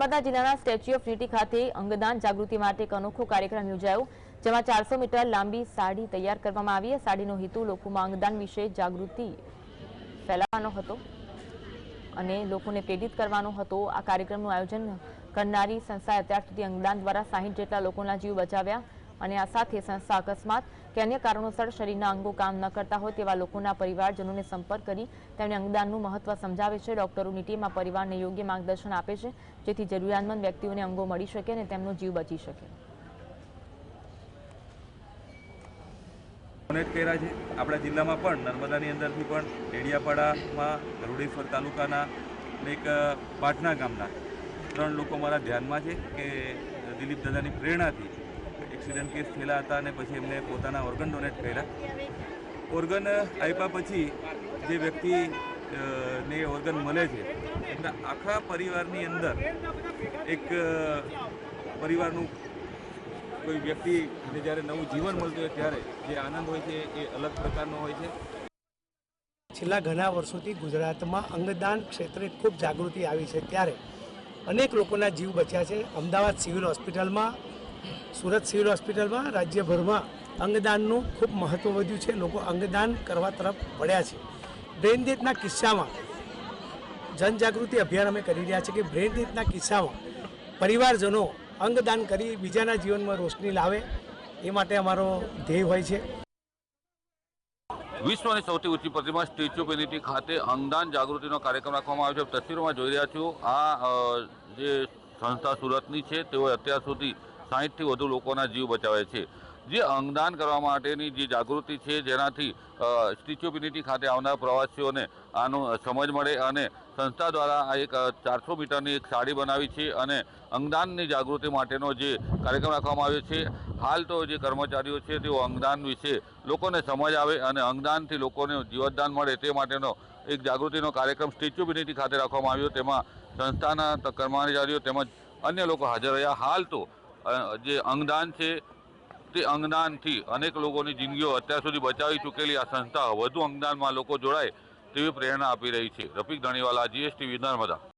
નર્મદા જિલ્લાના statue of unity ખાતે અંગદાન જાગૃતિ માટે એક અનોખો કાર્યક્રમ યોજાયો, જેમાં ચારસો મીટર લાંબી સાડી તૈયાર કરવામાં આવી. સાડીનો હેતુ લોકોમાં અંગદાન વિશે જાગૃતિ ફેલાવવાનો હતો અને લોકોને પ્રેરિત કરવાનો હતો. આ કાર્યક્રમનું આયોજન કરનારી સંસ્થાએ અત્યાર સુધી અંગદાન દ્વારા સાહીઠ જેટલા લોકોના જીવ બચાવ્યા. અને આ સાથે સંસ્થા અકસ્માત કે અન્ય કારણોસર શરીરના અંગો કામ ન કરતા હોય તેવા લોકોના પરિવારજનોને સંપર્ક કરી તેમને અંગદાનનું મહત્વ સમજાવે છે. ડોક્ટરોની ટીમ આ પરિવારને યોગ્ય માર્ગદર્શન આપે છે, જેથી જરૂરિયાતમંદ વ્યક્તિઓને અંગો મળી શકે અને તેમનો જીવ બચી શકે. ડોનેટ છે. આપણા જિલ્લામાં પણ, નર્મદાની અંદરથી પણ, ડેડિયાપાડામાં, ગરુડેશ્વર તાલુકાના એક પાટણા ગામના ત્રણ લોકો મારા ધ્યાનમાં છે કે દિલીપ દાદાની પ્રેરણાથી એક્સિડન્ટ કેસ થયેલા હતા અને પછી એમને પોતાના ઓર્ગન ડોનેટ કર્યા. ઓર્ગન આપ્યા પછી જે વ્યક્તિ ને ઓર્ગન મળે છે, એમના આખા પરિવારની અંદર એક પરિવારનું કોઈ વ્યક્તિને જ્યારે નવું જીવન મળતું હોય ત્યારે જે આનંદ હોય છે એ અલગ પ્રકારનો હોય છે. છેલ્લા ઘણા વર્ષોથી ગુજરાતમાં અંગદાન ક્ષેત્રે ખૂબ જાગૃતિ આવી છે ત્યારે અનેક લોકોના જીવ બચ્યા છે. અમદાવાદ સિવિલ હોસ્પિટલમાં સુરત સિવિલ હોસ્પિટલમાં રાજ્યભરમાં અંગદાનનું ખૂબ મહત્ત્વ વધ્યું છે. લોકો અંગદાન કરવા તરફ વળ્યા છે. બ્રેન ડેથના કિસ્સામાં જનજાગૃતિ અભિયાન અમે કરી રહ્યા છીએ કે બ્રેન ડેથના કિસ્સામાં પરિવારજનો અંગદાન કરી બીજાના જીવનમાં રોશની લાવે એ માટે અમારો ધ્યેય હોય છે. વિશ્વની સૌથી ઊંચી પ્રતિમા સ્ટેચ્યુ ઓફ યુનિટી ખાતે અંગદાન જાગૃતિનો કાર્યક્રમ રાખવામાં આવ્યો છે. તસવીરોમાં જોઈ રહ્યા છો, આ જે સંસ્થા સુરતની છે તેઓએ અત્યાર સુધી સાહીઠથી વધુ લોકોના જીવ બચાવે છે. જે અંગદાન કરવા માટેની જે જાગૃતિ છે, જેનાથી સ્ટેચ્યુ ઓફ યુનિટી ખાતે આવનાર પ્રવાસીઓને આનું સમજ મળે અને સંસ્થા દ્વારા આ એક ચારસો મીટરની એક સાડી બનાવી છે અને અંગદાનની જાગૃતિ માટેનો જે કાર્યક્રમ રાખવામાં આવ્યો છે. હાલ તો જે કર્મચારીઓ છે, તેઓ અંગદાન વિશે લોકોને સમજ આવે અને અંગદાનથી લોકોને જીવતદાન મળે તે માટેનો એક જાગૃતિનો કાર્યક્રમ સ્ટેચ્યુ ઓફ યુનિટી ખાતે રાખવામાં આવ્યો. તેમાં સંસ્થાના કર્મચારીઓ તેમજ અન્ય લોકો હાજર રહ્યા. હાલ તો જે અંગદાન છે તે અંગદાનથી અનેક લોકોની જિંદગીઓ અત્યાર સુધી બચાવી ચૂકેલી આ સંસ્થા વધુ અંગદાનમાં લોકો જોડાય તેવી પ્રેરણા આપી રહી છે. રફીક ધણીવાલા વિધાન નર્મદા